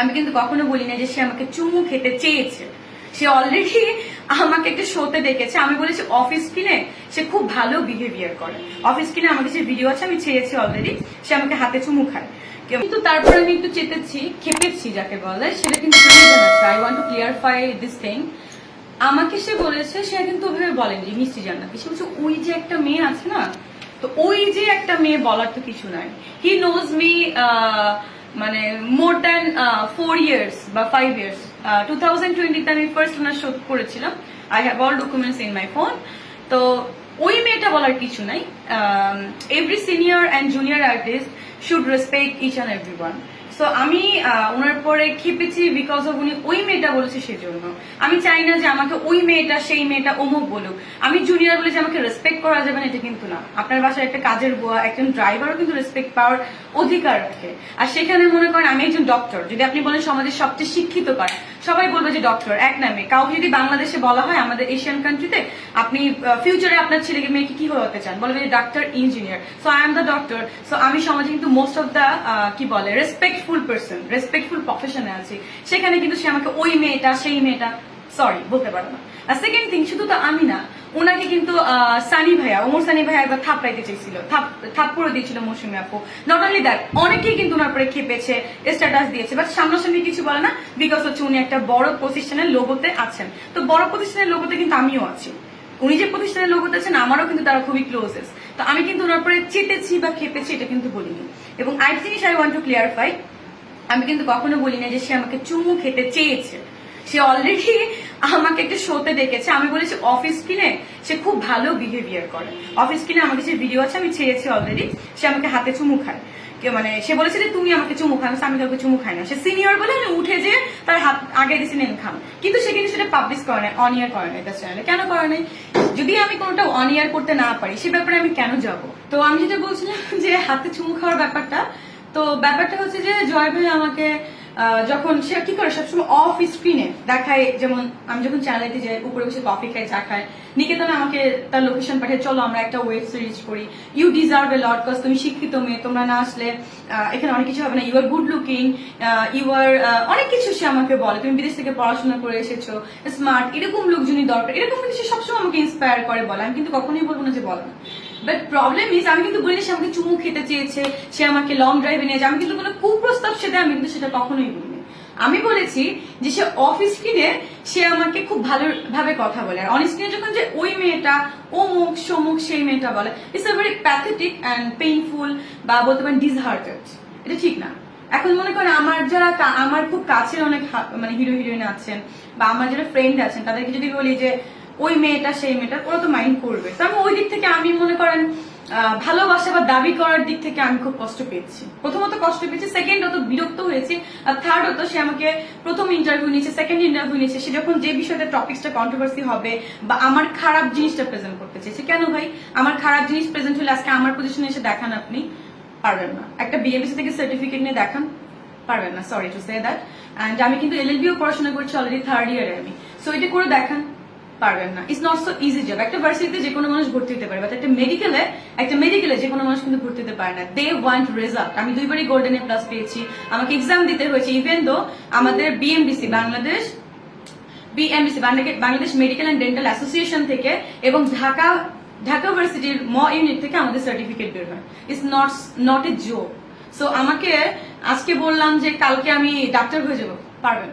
আমি কিন্তু কখনো বলি না যে সে আমাকে চুমু খেতে চেয়েছে। সে অলরেডি আমাকে একটা শোতে দেখেছে। আমি বলেছি অফিস কিনে সে খুব ভালো বিহেভিয়ার করে। অফিস কিনে আমাকে যে ভিডিও আছে, আমি চেয়েছি অলরেডি সে আমাকে হাতে চুমু খায়। কিন্তু তারপর আমি একটু চেতেছি, খেপেছি যাকে বলে, সেটা কিন্তু I want to clarify this thing আমাকে সে বলেছে, সে কিন্তু ওভাবে বলেনি, মিষ্টি জান্নাতি। সে বলছে, ওই যে একটা মেয়ে আছে না? তো ওই যে একটা মেয়ে বলার তো কিছু নাই। হি নোজ মি মানে মোর দ্যান ফোর ইয়ার্স বা ফাইভ ইয়ার্স টু থাউজেন্ড টোয়েন্টিতে আমি ফার্স্ট ওনার শোধ করেছিলাম। I have all documents in my phone তো ওই মেয়েটা বলার কিছু নাই। Every senior and junior artist should respect each and every one so আমি ওনার পরে খেপেছি বিকজ অফ উনি ওই মেয়েটা বলেছে সেজন্য। আমি চাই না যে আমাকে ওই মেয়েটা, সেই মেয়েটা অমুক বলুক। আমি জুনিয়র বলে যে আমাকে রেসপেক্ট করা যাবে না, এটা কিন্তু না। আপনার বাসায় একটা কাজের বুয়া একজন ড্রাইভারও কিন্তু রেসপেক্ট পাওয়ার অধিকার রাখে। আর সেখানে মনে করেন, আমি একজন ডক্টর যদি আপনি বলেন সমাজের সবচেয়ে শিক্ষিত কার, সবাই বলবে যে ডক্টর এক নামে কাউকে যদি বাংলাদেশে বলা হয়, আমাদের এশিয়ান কান্ট্রিতে আপনি ফিউচারে আপনার ছেলেকে, মেয়েকে কি হতে চান? বলবে যে doctor engineer so I am the doctor so আমি সমাজে কিন্তু মোস্ট অফ দ্য কি বলে রেসপেক্টফুল পার্সন রেসপেক্টফুল প্রফেশনে আছি সেখানে কিন্তু সে আমাকে ওই মেয়েটা, সেই মেয়েটা সরি বলতে পারব না। আর সেকেন্ড থিং শুধু তো আমি না, ওনাকে কিন্তু সানি ভাইয়া, ওমর সানি ভাইয়া একবার থাপড়াইতে চেয়েছিল। থাপ থাপ্পড় দিয়েছিল মৌসুমি আপু। নট অনলি দ্যাট অনেকেই কিন্তু ওনার পরে খেপেছে স্ট্যাটাস দিয়েছে বাট সামনাসামনি কিছু বলে না বিকজ হচ্ছে উনি একটা বড় প্রতিষ্ঠানের লোগোতে আছেন। তো বড় প্রতিষ্ঠানের লোগোতে কিন্তু আমিও আছি। উনি যে প্রতিষ্ঠানের লোগোতে আছেন, আমারও কিন্তু তারা খুবই ক্লোজেস তো আমি কিন্তু ওনার পরে চেতেছি বা খেপেছি, এটা কিন্তু বলিনি। এবং আরেকটা জিনিস আই ওয়ান্ট টু ক্লিয়ারফাই আমি কিন্তু কখনো বলি না যে সে আমাকে চুমু খেতে চেয়েছে। সে অলরেডি আমাকে একটা শোতে দেখেছে। আমি বলেছি অফিস কিনে সে খুব ভালো বিহেভিয়ার করে। অফিস কিনে আমাকে যে ভিডিও আছে, আমি ছেড়েছি অলরেডি সে আমাকে হাতে চুমু খায়। মানে সে বলেছে যে, তুমি আমাকে চুমু খাও, আমি কাউকে চুমু খাই না। সে সিনিয়র বলে, আমি উঠে যে তার হাত আগে দিছি, নেন খান। কিন্তু সে কিন্তু সেটা পাবলিশ করে নাই অন ইয়ার করে নাই তার চ্যানেলে কেন করে নাই? যদি আমি কোনোটা অন ইয়ার করতে না পারি, সে ব্যাপারে আমি কেন যাব? তো আমি যেটা বলছিলাম যে, হাতে চুমু খাওয়ার ব্যাপারটা তো ব্যাপারটা হচ্ছে যে জয় ভাই আমাকে যখন সে কি করে, সবসময় অফ স্ক্রিনে দেখায়, যেমন আমি যখন চ্যানেলেতে যাই, উপরে বসে কফি খাই চা খাই নিকেতন আমাকে তার লোকেশন পাঠিয়ে, চলো আমরা একটা ওয়েব সিরিজ করি। You deserve a lot cause তুমি শিক্ষিত মেয়ে, তোমরা না আসলে এখানে অনেক কিছু হবে না। You are good looking you are অনেক কিছু সে আমাকে বলে। তুমি বিদেশ থেকে পড়াশোনা করে এসেছ স্মার্ট এরকম লোকজনই দরকার। এরকম কিন্তু সে সবসময় আমাকে ইন্সপায়ার করে বলে। আমি কিন্তু কখনোই বলব না যে বলে বাট প্রবলেম ইজ আমি কিন্তু বলিনি সে আমাকে চুমু খেতে চেয়েছে, সে আমাকে লং ড্রাইভে নিয়ে আমি কিন্তু কোনো কুপ্রস্তাব সেটা আমি কিন্তু সেটা কখনোই বলিনি আমি বলেছি যে সে অফিস কিনে সে আমাকে খুব ভালোভাবে কথা বলে। আর অন স্ক্রিনে যখন যে ওই মেয়েটা ও মুখ সমুখ সেই মেয়েটা বলে it's a very pathetic and painful বা বলতে পারেন ডিসহার্টেড এটা ঠিক না। এখন মনে করেন আমার যারা আমার খুব কাছের অনেক মানে হিরো হিরোইন আছেন বা আমার যারা ফ্রেন্ড আছেন, তাদেরকে যদি বলি যে ওই মেয়েটা, সেই মেয়েটা ওরা তো মাইন্ড করবে। তো আমি ওই দিক থেকে আমি মনে করেন ভালোবাসা বা দাবি করার দিক থেকে আমি খুব কষ্ট পেয়েছি। প্রথমত কষ্ট পেয়েছি সেকেন্ড অত বিরক্ত হয়েছি, আর থার্ড অত সে আমাকে প্রথম ইন্টারভিউ নিয়েছে সেকেন্ড ইন্টারভিউ নিয়েছে, সে যখন যে বিষয়টা টপিক্সটা কন্ট্রোভার্সি হবে বা আমার খারাপ জিনিসটা প্রেজেন্ট করতে চেয়েছে। কেন ভাই? আমার খারাপ জিনিস প্রেজেন্ট হলে আজকে আমার পজিশনে এসে দেখান আপনি? পারবেন না। একটা বিএমসি থেকে সার্টিফিকেট নিয়ে দেখান? পারবেন না sorry to say that and আমি কিন্তু এলএলবিও পড়াশোনা করছি অলরেডি থার্ড ইয়ারে আমি। সো এটা করে দেখান। পারবেন না। It's not so easy job একটা ভার্সিটিতে যে কোনো মানুষ ভর্তি হতে পারে বাট একটা মেডিকেলে একটা মেডিকেলে যে কোনো মানুষ কিন্তু ভর্তি হতে পারে না। দে ওয়ান্ট রেজাল্ট আমি দুইবারই গোল্ডেন এ প্লাস পেয়েছি। আমাকে এক্সাম দিতে হয়েছে ইভেন দো আমাদের BMDC Bangladesh BMDC Bangladesh medical and dental association থেকে এবং ঢাকা ঢাকা ভার্সিটির ম ইউনিট থেকে আমাদের সার্টিফিকেট বের হয়। It's not not a joke so আমাকে আজকে বললাম যে কালকে আমি ডাক্তার হয়ে যাব। পারবেন।